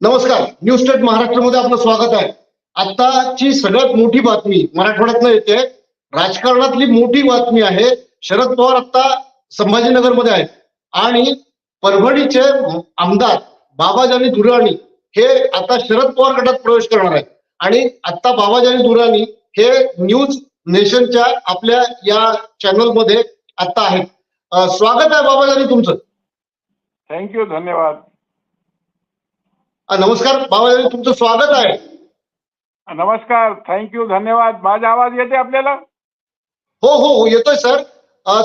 नमस्कार news state महाराष्ट्रामध्ये आपलं स्वागत आहे. आताची सगळ्यात मोठी बातमी मराठवाड्यातनं येते. राजकारणातली मोठी बातमी आहे. शरद पवार आता संभाजीनगरमध्ये आहेत. आणि परभणीचे आमदार बाबाजानी दुराणी हे आता शरद पवार गटात प्रवेश करणार आहेत. आणि आता बाबाजानी दुराणी हे न्यूज नेशनच्या आपल्या या चॅनलमध्ये आता आहेत. स्वागत आहे बाबाजानी तुमचं. थँक्यू धन्यवाद. नमस्कार बाबाजानी तुमचं स्वागत आहे. नमस्कार थँक्यू धन्यवाद. माझा आवाज येते आपल्याला? हो हो हो येतोय सर.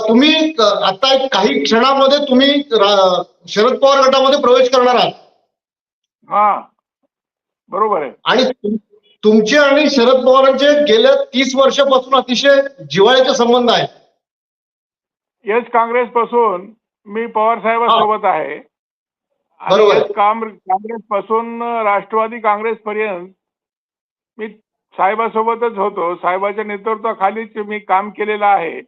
तुम्ही आता काही क्षणामध्ये तुम्ही शरद पवार गटामध्ये प्रवेश करणार आहात. हा बरोबर आहे. आणि तुम- तुमचे आणि शरद पवारांचे गेल्या तीस वर्षापासून अतिशय जिव्हाळ्याचे संबंध आहेत. येस काँग्रेस पासून मी पवार साहेबांसोबत आहे आणि बरोबर. येस काम काँग्रेस पासून राष्ट्रवादी काँग्रेस पर्यंत मी साहेबासोबतच होतो. साहेबाच्या नेतृत्वाखालीच मी काम केलेलं आहे.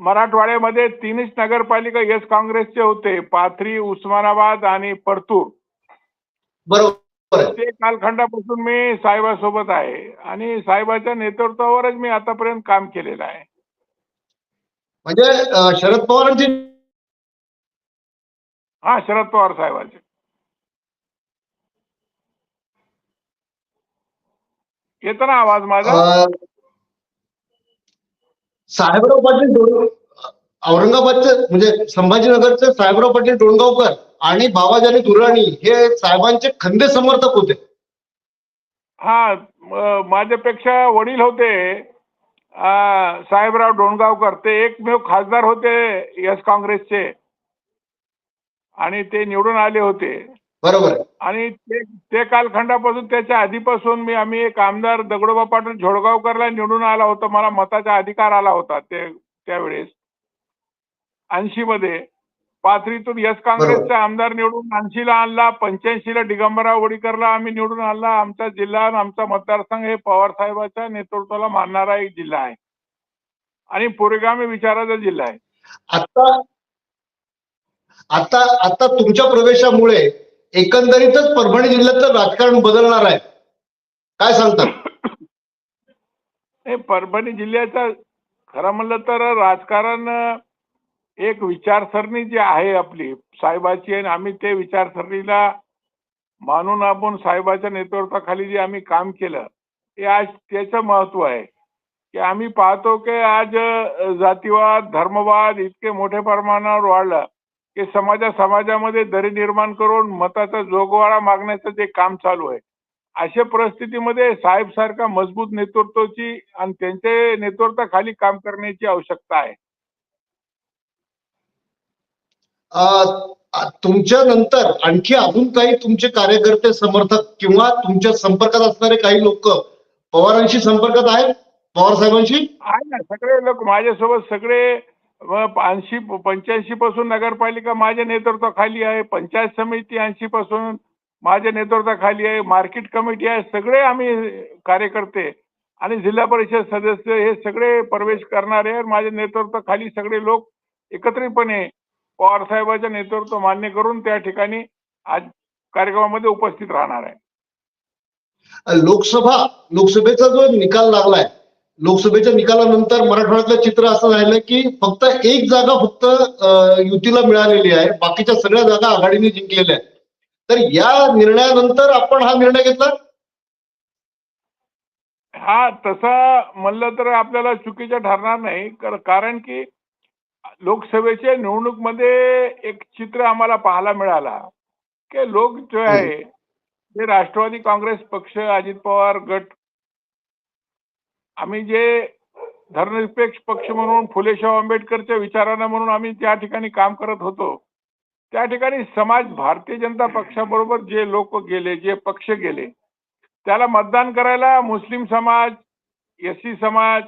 मराठवाड्यामध्ये तीनच नगरपालिका येस काँग्रेसचे होते. पाथरी उस्मानाबाद आणि परतूर. बरोबर. ते कालखंडापासून मी साहेबासोबत आहे. आणि साहेबाच्या नेतृत्वावरच मी आतापर्यंत काम केलेलं आहे. म्हणजे शरद पवारांची हा शरद पवार साहेबाचे. येतो ना आवाज माझा? साहेबराव पाटील औरंगाबादचे म्हणजे संभाजीनगरचे साहेबराव पाटील डोणगावकर आणि बाबाजानी दुराणी हे साहेबांचे खंदे समर्थक होते. हा माझ्यापेक्षा वडील होते साहेबराव डोणगावकर. ते एकमेव खासदार होते यस काँग्रेसचे. आणि ते निवडून आले होते. बरोबर. आणि ते ते कालखंडापासून त्याच्या आधीपासून मी आम्ही एक आमदार दगडोबा पाटील झोडगावकरला निवडून आला होता. मला मताचा अधिकार आला होता ते त्यावेळेस. ऐंशी मध्ये पाथरीतून यस काँग्रेसचा आमदार निवडून ऐंशीला आणला. पंच्याऐंशीला दिगंबरराव वडीकरला आम्ही निवडून आणला. आमचा जिल्हा आणि आमचा मतदारसंघ हे पवार साहेबाच्या नेतृत्वाला मानणारा एक जिल्हा आहे. आणि पुरोगामी विचाराचा जिल्हा आहे. आता आता आता तुमच्या प्रवेशामुळे एकंदरीतच परभणी जिल्ह्यातलं राजकारण बदलणार आहे. काय सांगतात हे परभणी जिल्ह्याचा खरं म्हणलं तर राजकारण एक विचारसरणी जी आहे आपली साहेबाची आणि आम्ही ते विचारसरणीला मानून आपण साहेबाच्या नेतृत्वाखाली जे आम्ही काम केलं हे आज त्याचं महत्त्व आहे. की आम्ही पाहतो की आज जातीवाद धर्मवाद इतके मोठ्या प्रमाणावर वाढलं. की समाजा समाजामध्ये दरी निर्माण करून मताचा जोगवाळा मागण्याचं जे काम चालू आहे अशा परिस्थितीमध्ये साहेब सारखा मजबूत नेतृत्वाची आणि त्यांच्या नेतृत्वाखाली काम करण्याची आवश्यकता आहे. तुमच्या नंतर आणखी अजून काही तुमचे कार्यकर्ते समर्थक किंवा तुमच्या संपर्कात असणारे काही लोक पवारांशी संपर्कात आहेत? पवार साहेबांशी? आहे ना सगळे लोक माझ्यासोबत सगळे ऐंशी पंच्याऐंशी पासून नगरपालिका माझ्या नेतृत्वाखाली आहे पंचायत समिती ऐंशी पासून माझ्या नेतृत्वाखाली आहे मार्केट कमिटी आहे सगळे आम्ही कार्यकर्ते आणि जिल्हा परिषद सदस्य हे सगळे प्रवेश करणारे आणि माझ्या नेतृत्वाखाली सगळे लोक एकत्रितपणे पवार साहेबांचे नेतृत्व मान्य करून त्या ठिकाणी आज कार्यक्रमामध्ये उपस्थित राहणार आहे. लोकसभा लोकसभेचा जो निकाल लागलाय लोकसभेच्या निकालानंतर मराठवाड्यातलं चित्र असं राहिलं की फक्त एक जागा फक्त युतीला मिळालेली आहे. बाकीच्या सगळ्या जागा आघाडीने जिंकलेल्या आहेत. तर या निर्णयानंतर आपण हा निर्णय घेतला? हा तसा म्हणलं तर आपल्याला चुकीचं ठरणार नाही. कर- कारण की लोकसभेच्या निवडणूकमध्ये एक चित्र आम्हाला पाहायला मिळाला. की लोक जे आहे ते राष्ट्रवादी काँग्रेस पक्ष अजित पवार गट आम्ही जे धर्मनिरपेक्ष पक्ष म्हणून फुलेशाह आंबेडकरच्या विचारांना म्हणून आम्ही त्या ठिकाणी काम करत होतो. त्या ठिकाणी समाज भारतीय जनता पक्षाबरोबर जे लोक गेले जे पक्ष गेले त्याला मतदान करायला मुस्लिम समाज एस सी समाज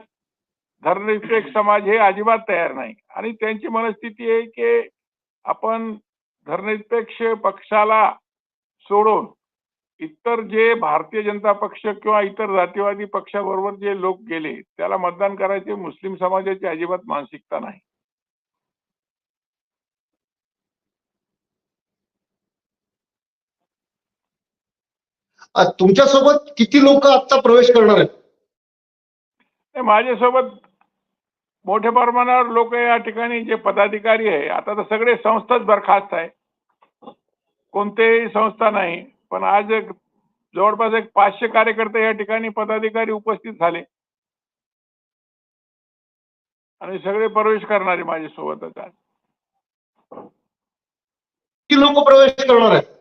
धर्मनिरपेक्ष समाज हे अजिबात तयार नाही. आणि त्यांची मनस्थिती आहे की आपण धर्मनिरपेक्ष पक्षाला सोडून इतर जे भारतीय जनता पक्ष किंवा इतर जातीवादी पक्षाबरोबर जे लोक गेले त्याला मतदान करायचे मुस्लिम समाजाची अजिबात मानसिकता नाही. तुमच्यासोबत किती लोक आता प्रवेश करणार आहेत? माझ्यासोबत मोठ्या प्रमाणावर लोक या ठिकाणी जे पदाधिकारी आहे आता तर सगळे संस्थाच बरखास्त आहे. कोणतेही संस्था नाही. पण आज एक जवळपास एक पाचशे कार्यकर्ते या ठिकाणी पदाधिकारी उपस्थित झाले. आणि सगळे प्रवेश करणारे माझ्यासोबतच आज. किती लोक प्रवेश करणार आहेत?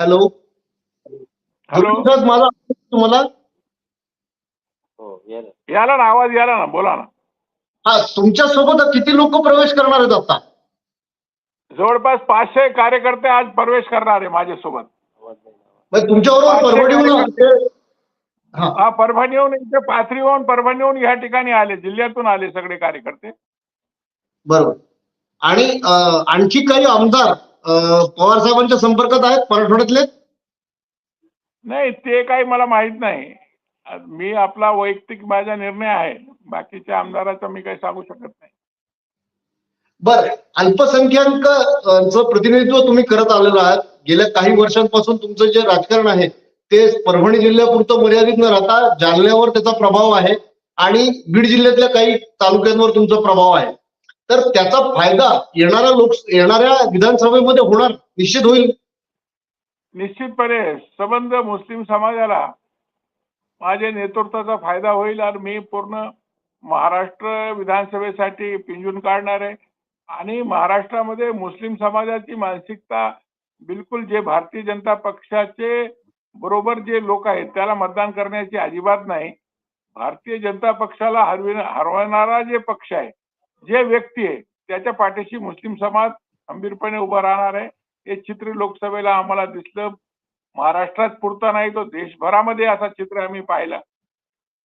हॅलो? हॅलो? माझा तुम्हाला? हो याला ना आवाज याला ना बोला ना. हा तुमच्यासोबत किती लोक प्रवेश करणार आहेत आता? जवळपास पाचशे कार्यकर्ते आज प्रवेश करणार आहे माझ्यासोबत. म्हणजे तुमच्याबरोबर पाचशे परभणीहून कार्यकर्ते. हा. हा परभणीहून इथे पाथरीहून परभणीहून या ठिकाणी आले जिल्ह्यातून आले सगळे कार्यकर्ते. बरोबर. आणि आणखी काही आमदार पवार साहेबांच्या संपर्कात आहेत मराठवाड्यातले? नाही ते काही मला माहीत नाही. मी आपला वैयक्तिक माझा निर्णय आहे. बाकीच्या आमदाराचा मी काही सांगू शकत नाही. बर अल्पसंख्याकांचं प्रतिनिधित्व तुम्ही करत आलेलं आहात गेल्या काही वर्षांपासून तुमचं जे राजकारण आहे ते परभणी जिल्ह्यापुरतं मर्यादित न राहता जालन्यावर त्याचा प्रभाव आहे आणि बीड जिल्ह्यातल्या काही तालुक्यांवर तुमचा प्रभाव आहे. तर त्याचा फायदा येणाऱ्या लोक येणाऱ्या विधानसभेमध्ये होणार निश्चित होईल? निश्चितपणे संबंध मुस्लिम समाजाला माझ्या नेतृत्वाचा फायदा होईल आणि मी पूर्ण महाराष्ट्र विधानसभेसाठी पिंजून काढणार आहे आणि महाराष्ट्रामध्ये मुस्लिम समाजाची मानसिकता बिलकुल जे भारतीय जनता पक्षाचे बरोबर जे लोक आहेत त्याला मतदान करण्याची अजिबात नाही. भारतीय जनता पक्षाला हरविण हरवणारा जे पक्ष आहे जे व्यक्ती आहे त्याच्या पाठीशी मुस्लिम समाज खंबीरपणे उभा राहणार आहे. हे चित्र लोकसभेला आम्हाला दिसलं. महाराष्ट्रात पुरता नाही तो देशभरामध्ये असा चित्र आम्ही पाहिला.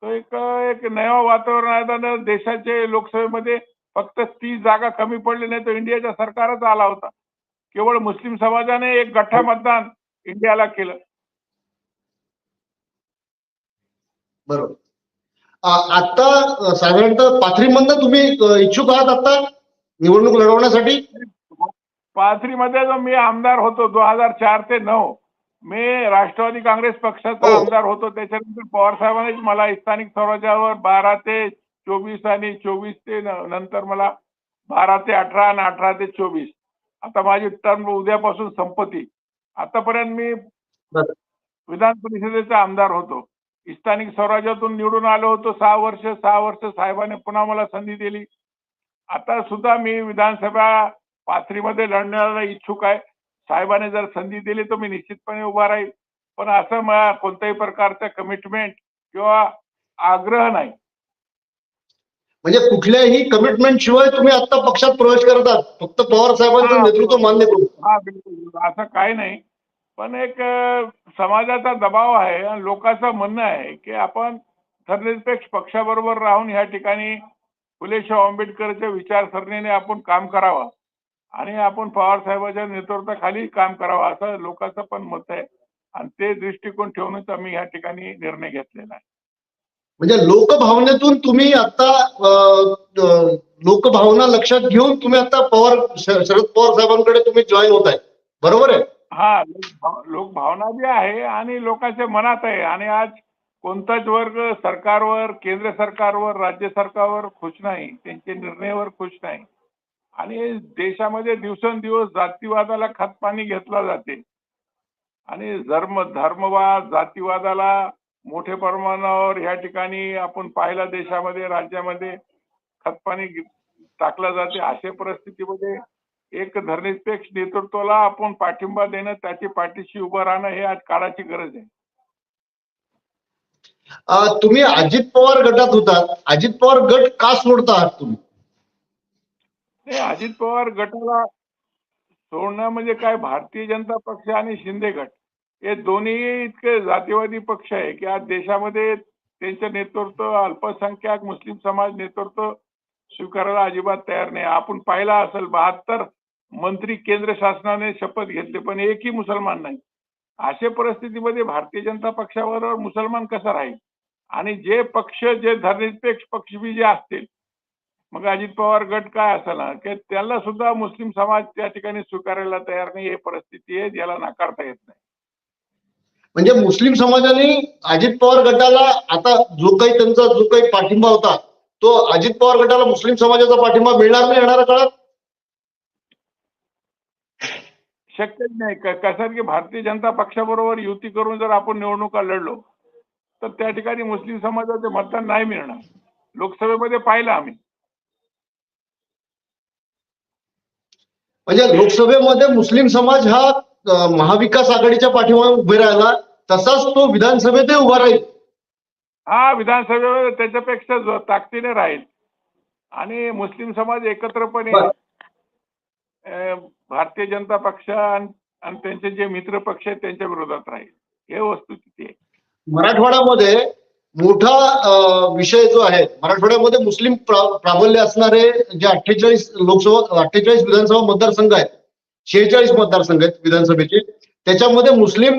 तो एक एक नवा वातावरण आहे. आणि देशाचे लोकसभेमध्ये फक्त तीस जागा कमी पडली नाही तर इंडियाच्या सरकारच आला होता. केवळ मुस्लिम समाजाने एक गठ्ठा मतदान इंडियाला केलं. बरोबर. आता साधारणतः पाथरीमधनं तुम्ही इच्छुक आहात आता निवडणूक लढवण्यासाठी? पाथरीमध्ये जो मी आमदार होतो दोन हजार चार ते नऊ मी राष्ट्रवादी काँग्रेस पक्षाचा हो. आमदार होतो. त्याच्यानंतर पवार साहेबांनीच मला स्थानिक स्वराज्यावर बारा ते चोवीस आणि चोवीस ते नंतर मला बारा ते अठरा आणि अठरा ते चोवीस. आता माझी टर्म उद्यापासून संपत्ती आतापर्यंत मी. विधान परिषदेचा आमदार होतो. स्थानिक स्वराज्यातून निवडून आलो होतो. सहा वर्ष सहा वर्ष साहेबांनी पुन्हा मला संधी दिली. आता सुद्धा मी विधानसभा पाथरीमध्ये लढण्याला इच्छुक आहे. साहेबांनी जर संधी दिली तर मी निश्चितपणे उभा राहील. पण असं मला कोणत्याही प्रकारचं कमिटमेंट किंवा आग्रह नाही. म्हणजे कुठल्याही कमिटमेंट शिवाय तुम्ही आता पक्षात प्रवेश करत आहात. फक्त पवार साहेबांचं. नेतृत्व मान्य करून. हा बिलकुल असं काही नाही. पण एक समाजाचा दबाव आहे आणि लोकांचं म्हणणं आहे की आपण धर्मनिरपेक्ष पक्षाबरोबर राहून ह्या ठिकाणी फुले शाहू आंबेडकरच्या विचारसरणीने आपण काम करावं. आणि आपण पवार साहेबांच्या नेतृत्वाखाली काम करावं असं लोकांचं पण मत आहे. आणि ते दृष्टिकोन ठेवूनच आम्ही ह्या ठिकाणी निर्णय घेतलेला आहे. म्हणजे लोकभावनेतून तुम्ही आता लोकभावना लक्षात घेऊन तुम्ही आता पवार शरद पवार साहेबांकडे तुम्ही जॉईन होत आहे. बरोबर आहे? हा लोकभाव- लोकभावना बी आहे आणि लोकांच्या मनात आहे. आणि आज कोणताच वर्ग सरकारवर केंद्र सरकारवर राज्य सरकारवर खुश नाही. त्यांच्या निर्णयावर खुश नाही. आणि देशामध्ये दिवसेंदिवस जातीवादाला खतपाणी घेतला जाते. आणि धर्म धर्मवाद जातीवादाला मोठ्या प्रमाणावर ह्या ठिकाणी आपण पाहिला देशामध्ये राज्यामध्ये खतपाणी घे- टाकलं जाते. अशा परिस्थितीमध्ये एक धर्मनिरपेक्ष नेतृत्वाला आपण पाठिंबा देणं त्याची पाठीशी उभं राहणं हे आज काळाची गरज आहे. तुम्ही अजित पवार गटात होतात. अजित पवार गट का सोडता आहात तुम्ही? हे अजित पवार गटाला सोडणं म्हणजे काय? भारतीय जनता पक्ष आणि शिंदे गट. हे दोन्ही इतके जातीवादी पक्ष आहे की आज देशामध्ये त्यांचं नेतृत्व अल्पसंख्याक मुस्लिम समाज नेतृत्व स्वीकारायला अजिबात तयार नाही. आपण पाहिला असेल बहात्तर मंत्री केंद्र शासनाने शपथ घेतले पण एकही मुसलमान नाही. अशा परिस्थितीमध्ये भारतीय जनता पक्षाबरोबर मुसलमान कसा राहील? आणि जे पक्ष जे धर्मनिरपेक्ष पक्ष बी जे असतील मग अजित पवार गट काय असेल की त्याला सुद्धा मुस्लिम समाज त्या ठिकाणी स्वीकारायला तयार नाही ही परिस्थिती आहे याला नाकारता येत नाही. म्हणजे मुस्लिम समाजाने अजित पवार गटाला आता जो काही त्यांचा जो काही पाठिंबा होता तो अजित पवार गटाला मुस्लिम समाजाचा पाठिंबा मिळणार नाही येणाऱ्या काळात? शक्यच नाही. कसं की भारतीय जनता पक्षाबरोबर युती करून जर आपण निवडणुका लढलो तर त्या ठिकाणी मुस्लिम समाजाचे मतदान नाही मिळणार. लोकसभेमध्ये पाहिलं आम्ही. म्हणजे लोकसभेमध्ये मुस्लिम समाज हा महाविकास आघाडीच्या पाठीमागे उभे राहिला तसाच तो विधानसभेतही उभा राहील. हा विधानसभेमध्ये त्याच्यापेक्षा ताकदीने राहील. आणि मुस्लिम समाज एकत्रपणे भारतीय जनता पक्ष आणि आणि त्यांचे जे मित्र पक्ष आहेत त्यांच्या विरोधात राहील. हे वस्तुस्थिती आहे. मराठवाड्यामध्ये मोठा विषय जो आहे मराठवाड्यामध्ये मुस्लिम प्राबल्य असणारे जे अठ्ठेचाळीस लोकसभा अठ्ठेचाळीस विधानसभा मतदारसंघ आहेत शेहेचाळीस मतदारसंघ आहेत विधानसभेचे त्याच्यामध्ये मुस्लिम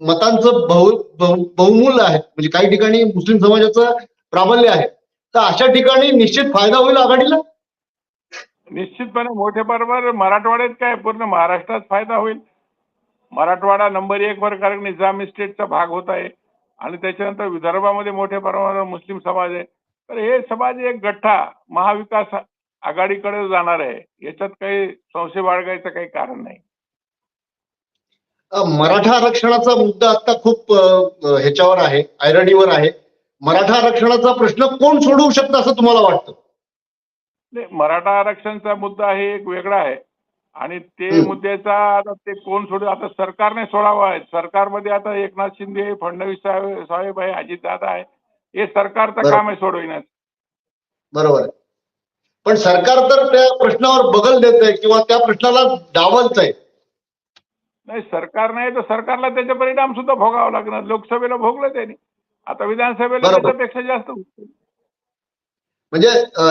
मतांचं बहु- बहुमूल्य आहे. म्हणजे काही ठिकाणी मुस्लिम समाजाचं प्राबल्य आहे. तर अशा ठिकाणी निश्चित फायदा होईल आघाडीला? निश्चितपणे मोठ्या बरोबर मराठवाड्यात काय पूर्ण महाराष्ट्रात फायदा होईल. मराठवाडा नंबर एक वर कारण निजामी स्टेटचा भाग होत आहे. आणि त्याच्यानंतर विदर्भामध्ये मोठ्या प्रमाणावर मुस्लिम समाज आहे. तर हे समाज एक गठ्ठा महाविकास आघाडीकडे जाणार आहे. याच्यात काही संशय बाळगायचं काही कारण नाही. मराठा आरक्षणाचा मुद्दा आता खूप ह्याच्यावर आहे ऐरणीवर आहे. मराठा आरक्षणाचा प्रश्न कोण सोडवू शकतं असं तुम्हाला वाटतं? नाही, मराठा आरक्षणचा मुद्दा हे एक वेगळा आहे. आणि ते. मुद्द्याचा आता ते कोण सोडू आता सरकारने सोडावा आहे सरकारमध्ये आता एकनाथ शिंदे फडणवीस साहेब साहेब आहे अजितदादा आहे हे सरकारचं. काम आहे सोडविण्याचं बरोबर आहे पण सरकार तर त्या प्रश्नावर बगल देत आहे किंवा त्या प्रश्नाला डावलत आहे नाही सरकार नाही तर सरकारला त्याचे परिणाम सुद्धा भोगावा लागणार लोकसभेला भोगलं त्यांनी आता विधानसभेला. त्याच्यापेक्षा जास्त. म्हणजे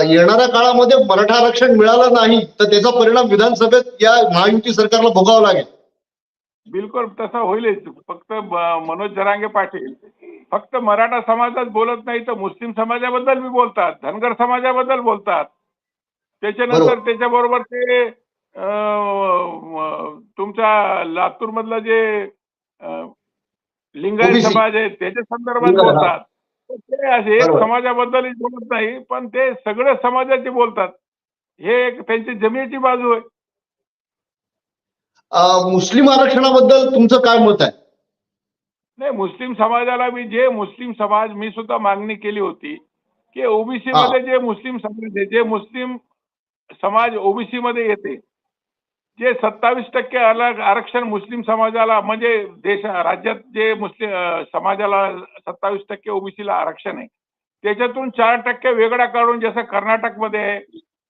येणाऱ्या काळामध्ये मराठा आरक्षण मिळालं नाही तर त्याचा परिणाम विधानसभेत या महायुती सरकारला भोगावा लागेल बिलकुल तसा होईलच फक्त मनोज जरांगे पाटील फक्त मराठा समाजात बोलत नाही तर मुस्लिम समाजाबद्दल बी बोलतात धनगर समाजाबद्दल बोलतात त्याच्यानंतर बरोबर. त्याच्याबरोबर ते तुमच्या लातूर मधलं जे लिंगायत. समाज आहे त्याच्या संदर्भात. बोलतात असे. समाजाबद्दल बोलत नाही पण ते सगळ्या समाजाचे बोलतात हे एक त्यांची जमिनीची बाजू आहे मुस्लिम आरक्षणाबद्दल तुमचं काय मत आहे नाही मुस्लिम समाजाला मी जे मुस्लिम समाज मी सुद्धा मागणी केली होती की ओबीसी. मध्ये जे मुस्लिम समाज आहे जे मुस्लिम समाज ओबीसी मध्ये येते जे सत्तावीस टक्के अलग आरक्षण मुस्लिम समाजाला म्हणजे देश राज्यात जे मुस्लिम समाजाला सत्तावीस टक्के ओबीसीला आरक्षण आहे त्याच्यातून चार टक्के वेगळा काढून जसं कर्नाटकमध्ये आहे,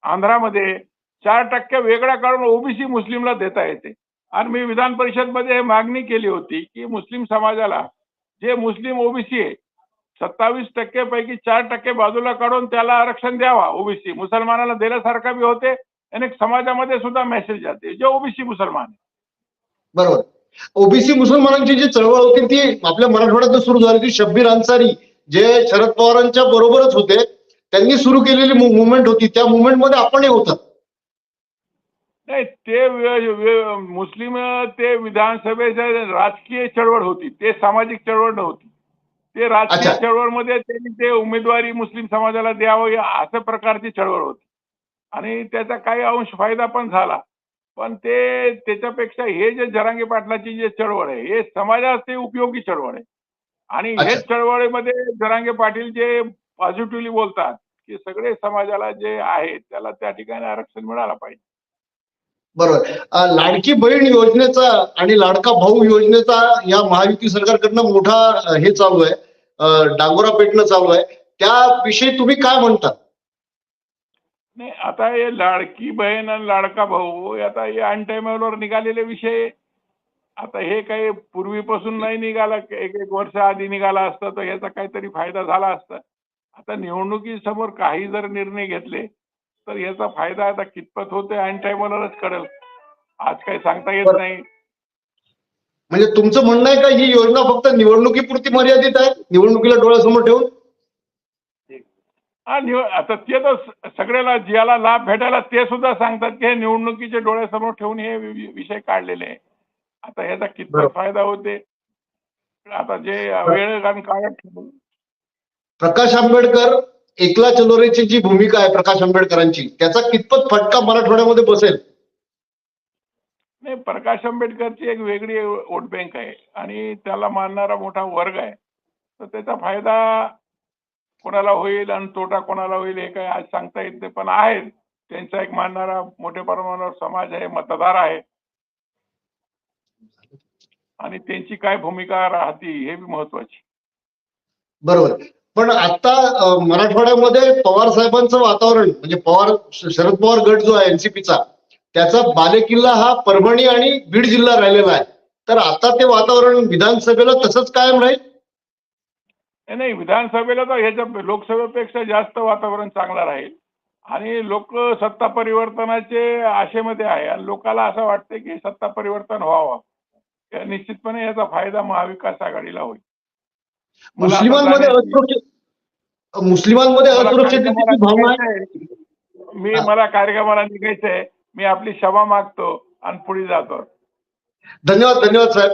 आंध्रामध्ये चार टक्के वेगळा काढून ओबीसी मुस्लिमला देता येते. आणि मी विधान परिषदमध्ये मागणी केली होती की मुस्लिम समाजाला जे मुस्लिम ओबीसी आहे सत्तावीस टक्के पैकी चार टक्के बाजूला काढून त्याला आरक्षण द्यावा ओबीसी मुसलमानाला दिल्यासारखा बी होते आणि एक समाजामध्ये सुद्धा मेसेज जाते जे ओबीसी मुसलमान आहे. बरोबर. ओबीसी मुसलमानांची जी चळवळ होती ती आपल्या मराठवाड्यात सुरू झाली होती. शब्बीर अन्सारी जे शरद पवारांच्या बरोबरच होते त्यांनी सुरू केलेली मुवमेंट होती. त्या मुवमेंटमध्ये आपणही होतात नाही ते मुस्लिम ते विधानसभेच्या राजकीय चळवळ होती. ते सामाजिक चळवळ नव्हती. ते राजकीय अच्छा. चळवळमध्ये त्यांनी ते उमेदवारी मुस्लिम समाजाला द्यावं अशा प्रकारची चळवळ होती. आणि त्याचा काही अंश फायदा पण झाला. पण ते त्याच्यापेक्षा हे जे जरांगे पाटलाची जे चळवळ आहे हे समाजाचे उपयोगी चळवळ आहे. आणि हे अच्छा. चळवळीमध्ये जरांगे पाटील जे पॉझिटिव्हली बोलतात की सगळे समाजाला जे आहे त्याला त्या ठिकाणी आरक्षण मिळालं पाहिजे. बरोबर. लाडकी बहीण योजनेचा आणि लाडका भाऊ योजनेचा या महायुती सरकारकडनं मोठा हे चालू आहे. डांगोरा पेटणं चालू आहे. त्याविषयी तुम्ही काय म्हणता? नाही आता हे लाडकी बहीण आणि लाडका भाऊ आता हे अनटाइमेबलवर निघालेले विषय. आता हे काही पूर्वीपासून नाही निघाला एक एक वर्ष आधी निघाला असता तर याचा काहीतरी फायदा झाला असता. आता निवडणुकीसमोर काही जर निर्णय घेतले तर याचा फायदा आता कितपत होतोय अनटाइमवरच कळेल. आज काही सांगता येत. नाही. म्हणजे तुमचं म्हणणं आहे का ही योजना फक्त निवडणुकीपुरती मर्यादित आहे? निवडणुकीला डोळ्यासमोर ठेवून? निव आता ते तर सगळ्याला ज्याला लाभ भेटायला ते सुद्धा सांगतात की हे निवडणुकीचे डोळ्यासमोर ठेवून हे विषय काढलेले आहे. आता याचा कितपत. फायदा होते? आता जे वेळ आणि ठेवून. प्रकाश आंबेडकर एकला चलोरेची जी भूमिका आहे प्रकाश आंबेडकरांची त्याचा कितपत फटका मराठवाड्यामध्ये बसेल? नाही प्रकाश आंबेडकरची एक वेगळी वोट बँक आहे आणि त्याला मानणारा मोठा वर्ग आहे. तर त्याचा फायदा कोणाला होईल आणि तोटा कोणाला होईल हे काही आज सांगता येत नाही पण आहे त्यांचा एक मानणारा मोठ्या प्रमाणावर समाज आहे मतदार आहे. आणि त्यांची काय भूमिका राहते हे बी महत्वाची. बरोबर. पण आता मराठवाड्यामध्ये पवार साहेबांचं वातावरण म्हणजे पवार शरद पवार गट जो आहे एनसीपीचा त्याचा बालेकिल्ला हा परभणी आणि बीड जिल्हा राहिलेला आहे. तर आता ते वातावरण विधानसभेला तसंच कायम राहील? नाही, नाही विधानसभेला तर ह्याच्या लोकसभेपेक्षा जास्त वातावरण चांगलं राहील. आणि लोक सत्ता परिवर्तनाचे आशेमध्ये आहे. आणि लोकांना असं वाटतं की सत्ता परिवर्तन व्हावं. निश्चितपणे याचा फायदा महाविकास आघाडीला होईल. मुस्लिमांमध्ये असुरक्षित मुस्लिमांमध्ये असुरक्षिततेची भावना आहे. मी मला कार्यक्रमाला निघायचंय. मी आपली क्षमा मागतो आणि पुढे जातो. धन्यवाद धन्यवाद साहेब.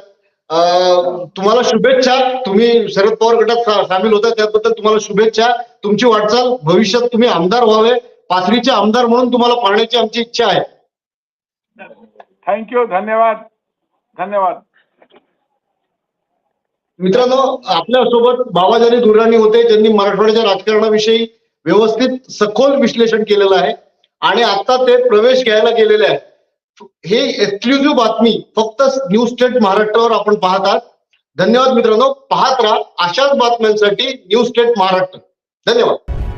तुम्हाला शुभेच्छा. तुम्ही शरद पवार गटात सामील होता त्याबद्दल तुम्हाला शुभेच्छा. तुमची वाटचाल भविष्यात तुम्ही आमदार व्हावे. पाथरीचे आमदार म्हणून तुम्हाला पाहण्याची आमची इच्छा आहे. थँक्यू धन्यवाद. धन्यवाद. मित्रांनो आपल्यासोबत बाबाजानी दुर्राणी होते. ज्यांनी मराठवाड्याच्या राजकारणाविषयी व्यवस्थित सखोल विश्लेषण केलेलं आहे. आणि आता ते प्रवेश घ्यायला गेलेले आहेत. हे एक्सक्लुझिव्ह बातमी फक्त न्यूज स्टेट महाराष्ट्रावर आपण पाहत आहात. धन्यवाद मित्रांनो. पाहत राहा अशाच बातम्यांसाठी न्यूज स्टेट महाराष्ट्र. धन्यवाद.